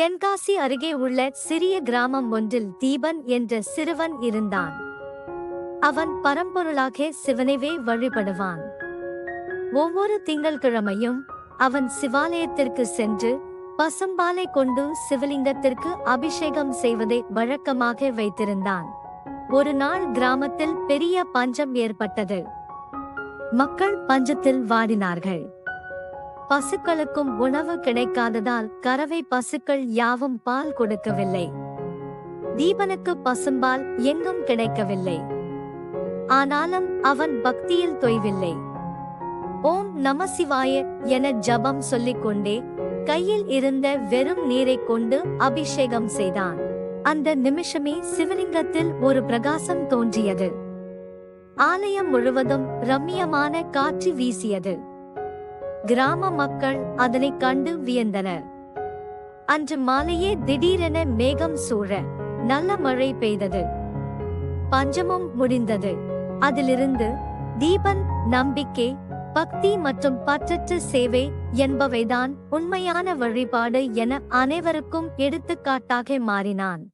தென்காசி அருகே உள்ள சிறிய கிராமம் ஒன்றில் தீபன் என்ற சிறுவன் இருந்தான். அவன் பரம்பொருளாக சிவனைவே வழிபடுவான். ஒவ்வொரு திங்கள்கிழமையும் அவன் சிவாலயத்திற்கு சென்று பசும்பாலை கொண்டு சிவலிங்கத்திற்கு அபிஷேகம் செய்வதை வழக்கமாக வைத்திருந்தான். ஒரு நாள் கிராமத்தில் பெரிய பஞ்சம் ஏற்பட்டது. மக்கள் பஞ்சத்தில் வாடினார்கள். பசுக்களுக்கும் உணவு கிடைக்காததால் கறவை பசுக்கள் யாவும் பால் கொடுக்கவில்லை. தீபனுக்கு பசும்பால் எங்கும் கிடைக்கவில்லை. ஆனாலும் அவன் பக்தியில் தொய்வில்லை. ஓம் நம சிவாய என ஜபம் சொல்லிக் கொண்டே கையில் இருந்த வெறும் நீரைக் கொண்டு அபிஷேகம் செய்தான். அந்த நிமிஷமே சிவலிங்கத்தில் ஒரு பிரகாசம் தோன்றியது. ஆலயம் முழுவதும் ரம்மியமான காற்று வீசியது. கிராம மக்கள் அதனைக் கண்டு வியந்தனர். அன்று மாலையே திடீரென மேகம் சூழ நல்ல மழை பெய்தது. பஞ்சமும் முடிந்தது. அதிலிருந்து தீபன் நம்பிக்கை பக்தி மற்றும் பற்றற்ற சேவை என்பவைதான் உண்மையான வழிபாடு என அனைவருக்கும் எடுத்துக்காட்டாக மாறினான்.